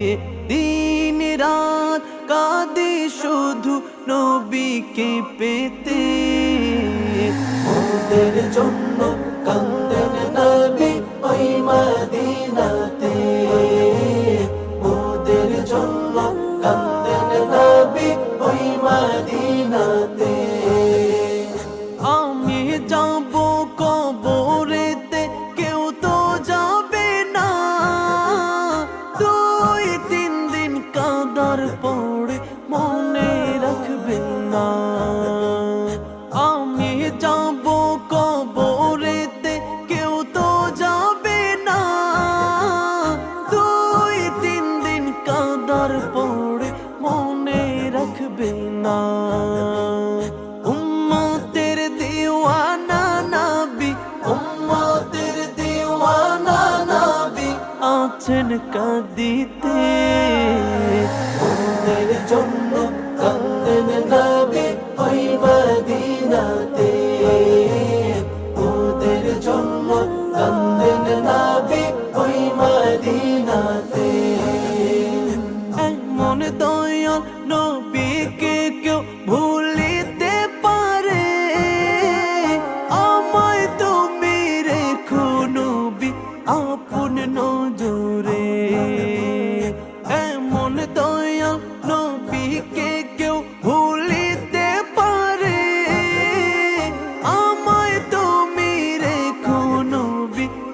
দিন রাত কাঁদে শুধু নবীকে পেতে। ওদের জন্য কান্দেন নবী ওই মদিনা আসেন কাঁদিতে। মন্দের জন্য কান্দেন নাবি ওই মদিনাতে ওদের জন্য কান্দেন নাবি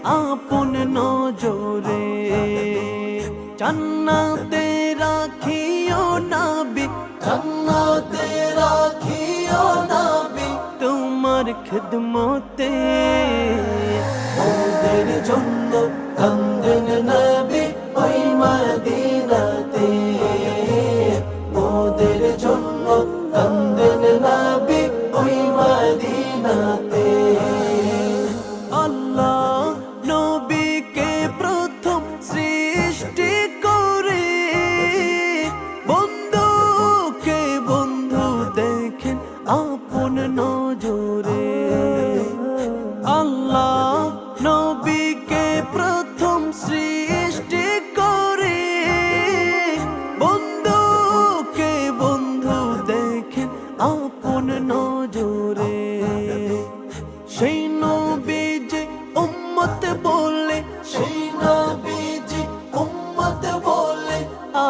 আপন নজরে। জান্নাতে রাখিও নাবি। জান্নাতে রাখিও নাবি। তোমার খিদমতে। মোদের জন্য কান্দেন না।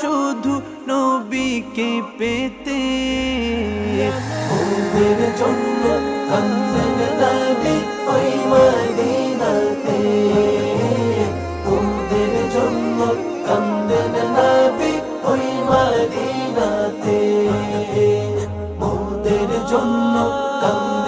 শুধু নবীকে পেতে। ওদের জন্য কান্দন দাবি ওই মদিনাতে। ওদের জন্য কান্দন দাবি ওই মদিনাতে। ওদের জন্য কান্দন